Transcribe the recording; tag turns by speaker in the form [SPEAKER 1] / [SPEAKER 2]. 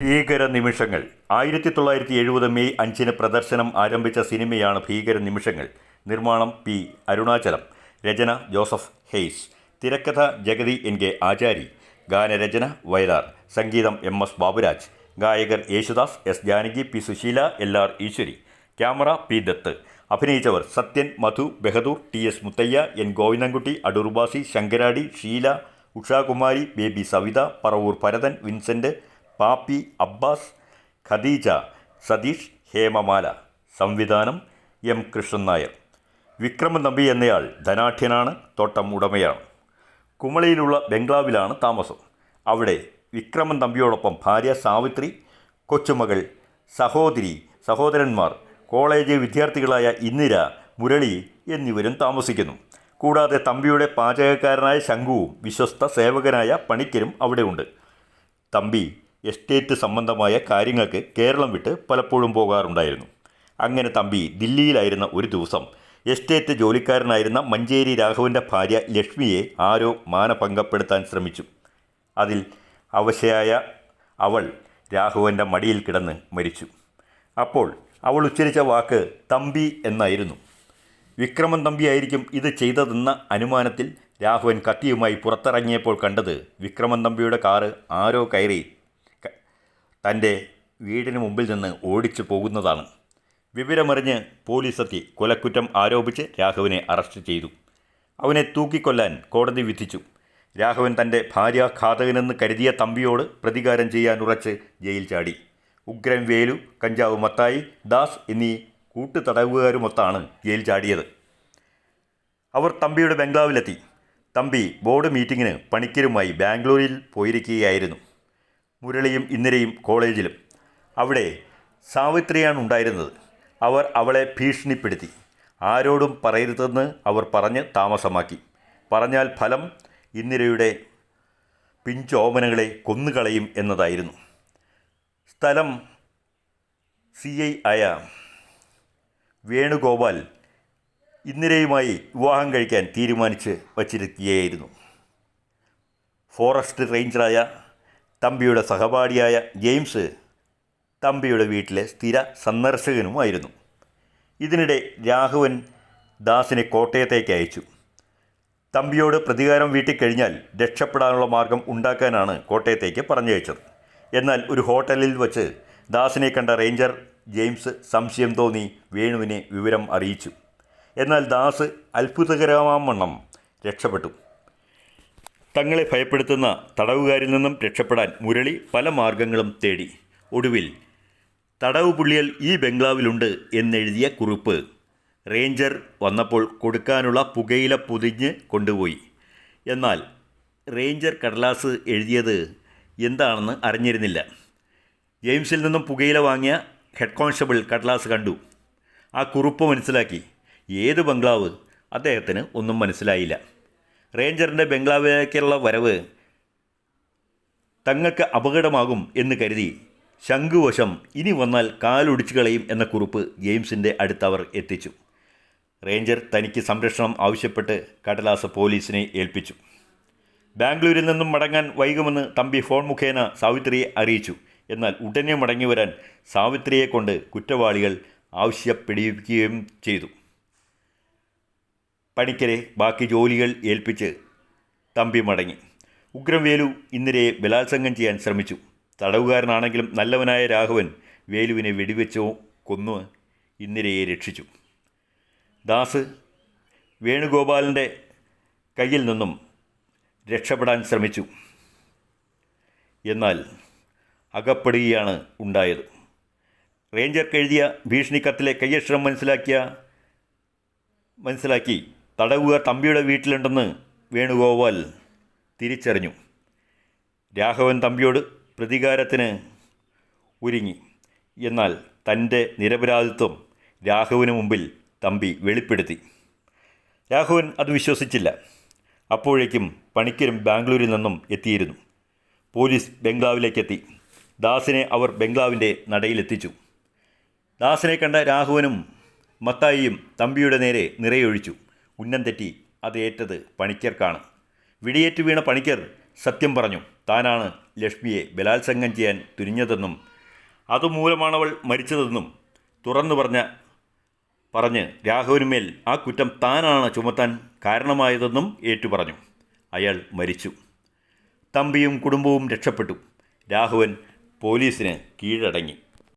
[SPEAKER 1] ഭീകര നിമിഷങ്ങൾ ആയിരത്തി തൊള്ളായിരത്തി എഴുപത് മെയ് അഞ്ചിന് പ്രദർശനം ആരംഭിച്ച സിനിമയാണ് ഭീകര നിമിഷങ്ങൾ നിർമ്മാണം പി അരുണാചലം. രചന ജോസഫ് ഹെയ്സ്. തിരക്കഥ ജഗതി എൻ കെ ആചാരി. ഗാനരചന വയലാർ. സംഗീതം എം എസ് ബാബുരാജ്. ഗായകർ Yesudas S Janaki P Susheela L R Eswari. Camera P Dutt. അഭിനയിച്ചവർ Sathyan Madhu Bahadur T S Muthaiah N Govindankutty Adoorbasi Sankaradi Sheela Ushakumari Baby Savitha Paravoor Bharathan Vincent Pappi Abbas Khadeeja Satheesh Hemamala. സംവിധാനം എം. കൃഷ്ണൻ നായർ. വിക്രമൻ എന്നയാൾ ധനാഠ്യനാണ് തോട്ടം ഉടമയാണ്. കുമളിയിലുള്ള ബംഗ്ലാവിലാണ് താമസം. അവിടെ വിക്രമൻ തമ്പിയോടൊപ്പം ഭാര്യ സാവിത്രി കൊച്ചുമകൾ സഹോദരി സഹോദരന്മാർ കോളേജ് വിദ്യാർത്ഥികളായ ഇന്ദിര മുരളി എന്നിവരും താമസിക്കുന്നു. കൂടാതെ തമ്പിയുടെ പാചകക്കാരനായ ശംഖുവും വിശ്വസ്ത സേവകനായ പണിക്കരും അവിടെയുണ്ട്. തമ്പി എസ്റ്റേറ്റ് സംബന്ധമായ കാര്യങ്ങൾക്ക് കേരളം വിട്ട് പലപ്പോഴും പോകാറുണ്ടായിരുന്നു. അങ്ങനെ തമ്പി ദില്ലിയിലായിരുന്ന ഒരു ദിവസം എസ്റ്റേറ്റ് ജോലിക്കാരനായിരുന്ന മഞ്ചേരി രാഘവന്റെ ഭാര്യ ലക്ഷ്മിയെ ആരോ മാനഭംഗപ്പെടുത്താൻ ശ്രമിച്ചു. അതിൽ അവശയായ അവൾ രാഘവന്റെ മടിയിൽ കിടന്ന് മരിച്ചു. അപ്പോൾ അവൾ ഉച്ചരിച്ച വാക്ക് തമ്പി എന്നായിരുന്നു. വിക്രമൻ തമ്പിയായിരിക്കും ഇത് ചെയ്തതെന്ന അനുമാനത്തിൽ രാഘവൻ കത്തിയുമായി പുറത്തിറങ്ങിയപ്പോൾ കണ്ടത് വിക്രമൻ തമ്പിയുടെ കാറ് ആരോ കയറി തന്റെ വീടിന് മുമ്പിൽ നിന്ന് ഓടിച്ചു പോകുന്നതാണ്. വിവരമറിഞ്ഞ് പോലീസെത്തി കൊലക്കുറ്റം ആരോപിച്ച് രാഘവനെ അറസ്റ്റ് ചെയ്തു. അവനെ തൂക്കിക്കൊല്ലാൻ കോടതി വിധിച്ചു. രാഘവൻ തന്റെ ഭാര്യാഘാതകനെന്ന് കരുതിയ തമ്പിയോട് പ്രതികാരം ചെയ്യാൻ ഉറച്ച് ജയിൽ ചാടി. ഉഗ്രൻ വേലു കഞ്ചാവ് മത്തായി ദാസ് എന്നീ കൂട്ടുതടവുകാരുമൊത്താണ് ജയിൽ ചാടിയത്. അവർ തമ്പിയുടെ ബംഗ്ലാവിലെത്തി. തമ്പി ബോർഡ് മീറ്റിങ്ങിന് പണിക്കരുമായി ബാംഗ്ലൂരിൽ പോയിരിക്കുകയായിരുന്നു. മുരളിയും ഇന്ദിരയും കോളേജിലും. അവിടെ സാവിത്രിയാണ് ഉണ്ടായിരുന്നത്. അവർ അവളെ ഭീഷണിപ്പെടുത്തി. ആരോടും പറയരുതെന്ന് അവർ പറഞ്ഞ് താമസമാക്കി. പറഞ്ഞാൽ ഫലം ഇന്ദിരയുടെ പിഞ്ചോമനകളെ കൊന്നുകളയും എന്നതായിരുന്നു. സ്ഥലം സി ഐ ആയ വേണുഗോപാൽ ഇന്ദിരയുമായി വിവാഹം കഴിക്കാൻ തീരുമാനിച്ച് വച്ചിരിക്കുകയായിരുന്നു. ഫോറസ്റ്റ് റേഞ്ചറായ തമ്പിയുടെ സഹപാഠിയായ ജെയിംസ് തമ്പിയുടെ വീട്ടിലെ സ്ഥിര സന്ദർശകനുമായിരുന്നു. ഇതിനിടെ രാഘവൻ ദാസിനെ കോട്ടയത്തേക്ക് അയച്ചു. തമ്പിയോട് പ്രതികാരം വീട്ടിക്കഴിഞ്ഞാൽ രക്ഷപ്പെടാനുള്ള മാർഗം ഉണ്ടാക്കാനാണ് കോട്ടയത്തേക്ക് പറഞ്ഞയച്ചത്. എന്നാൽ ഒരു ഹോട്ടലിൽ വച്ച് ദാസിനെ കണ്ട റേഞ്ചർ ജെയിംസ് സംശയം തോന്നി വേണുവിനെ വിവരം അറിയിച്ചു. എന്നാൽ ദാസ് അത്ഭുതകരമാവണ്ണം രക്ഷപ്പെട്ടു. തങ്ങളെ ഭയപ്പെടുത്തുന്ന തടവുകാരിൽ നിന്നും രക്ഷപ്പെടാൻ മുരളി പല മാർഗങ്ങളും തേടി. ഒടുവിൽ തടവ് പുള്ളിയൽ ഈ ബംഗ്ലാവിലുണ്ട് എന്നെഴുതിയ കുറിപ്പ് റേഞ്ചർ വന്നപ്പോൾ കൊടുക്കാനുള്ള പുകയില പൊതിഞ്ഞ് കൊണ്ടുപോയി. എന്നാൽ റേഞ്ചർ കടലാസ് എഴുതിയത് എന്താണെന്ന് അറിഞ്ഞിരുന്നില്ല. ജെയിംസിൽ നിന്നും പുകയില വാങ്ങിയ ഹെഡ് കോൺസ്റ്റബിൾ കടലാസ് കണ്ടു. ആ കുറിപ്പ് മനസ്സിലാക്കി. ഏത് ബംഗ്ലാവ്? അദ്ദേഹത്തിന് ഒന്നും മനസ്സിലായില്ല. റേഞ്ചറിന്റെ ബംഗ്ലാവിലേക്കുള്ള വരവ് തങ്ങൾക്ക് അപകടമാകും എന്ന് കരുതി ശംഖുവശം ഇനി വന്നാൽ കാലൊടിച്ചു കളയും എന്ന കുറിപ്പ് ജെയിംസിന്റെ അടുത്തവർ എത്തിച്ചു. റേഞ്ചർ തനിക്ക് സംരക്ഷണം ആവശ്യപ്പെട്ട് കടലാസ പോലീസിനെ ഏൽപ്പിച്ചു. ബാംഗ്ലൂരിൽ നിന്നും മടങ്ങാൻ വൈകുമെന്ന് തമ്പി ഫോൺ മുഖേന സാവിത്രിയെ അറിയിച്ചു. എന്നാൽ ഉടനെ മടങ്ങി വരാൻ സാവിത്രിയെ കൊണ്ട് കുറ്റവാളികൾ ആവശ്യപ്പെടുകയും ചെയ്തു. പണിക്കരെ ബാക്കി ജോലികൾ ഏൽപ്പിച്ച് തമ്പി മടങ്ങി. ഉഗ്രം വേലു ഇന്ദിരയെ ബലാത്സംഗം ചെയ്യാൻ ശ്രമിച്ചു. തടവുകാരനാണെങ്കിലും നല്ലവനായ രാഘവൻ വേലുവിനെ വെടിവെച്ചോ കൊന്നു ഇന്ദിരയെ രക്ഷിച്ചു. ദാസ് വേണുഗോപാലിന്റെ കയ്യിൽ നിന്നും രക്ഷപ്പെടാൻ ശ്രമിച്ചു. എന്നാൽ അകപ്പെടുകയാണ് ഉണ്ടായത്. റേഞ്ചർക്ക് എഴുതിയ ഭീഷണിക്കത്തിലെ കയ്യക്ഷരം മനസ്സിലാക്കിയ മനസ്സിലാക്കി തടവുകാർ തമ്പിയുടെ വീട്ടിലുണ്ടെന്ന് വേണുഗോപാൽ തിരിച്ചറിഞ്ഞു. രാഘവൻ തമ്പിയോട് പ്രതികാരത്തിന് ഒരുങ്ങി. എന്നാൽ തന്റെ നിരപരാധിത്വം രാഘവന് മുമ്പിൽ തമ്പി വെളിപ്പെടുത്തി. രാഘവൻ അത് വിശ്വസിച്ചില്ല. അപ്പോഴേക്കും പണിക്കരും ബാംഗ്ലൂരിൽ നിന്നും എത്തിയിരുന്നു. പോലീസ് ബംഗ്ലാവിലേക്കെത്തി. ദാസിനെ അവർ ബംഗ്ലാവിന്റെ നടയിലെത്തിച്ചു. ദാസിനെ കണ്ട രാഘവനും മത്തായിയും തമ്പിയുടെ നേരെ നിറയൊഴിച്ചു. ഉന്നം തെറ്റി അത് ഏറ്റത് പണിക്കർക്കാണ്. വെടിയേറ്റ് വീണ പണിക്കർ സത്യം പറഞ്ഞു താനാണ് ലക്ഷ്മിയെ ബലാത്സംഗം ചെയ്യാൻ തുനിഞ്ഞതെന്നും അതുമൂലമാണവൾ മരിച്ചതെന്നും തുറന്നു പറഞ്ഞ പറഞ്ഞ് രാഘവനുമേൽ ആ കുറ്റം താനാണ് ചുമത്താൻ കാരണമായതെന്നും ഏറ്റുപറഞ്ഞു അയാൾ മരിച്ചു. തമ്പിയും കുടുംബവും രക്ഷപ്പെട്ടു. രാഘവൻ പോലീസിന് കീഴടങ്ങി.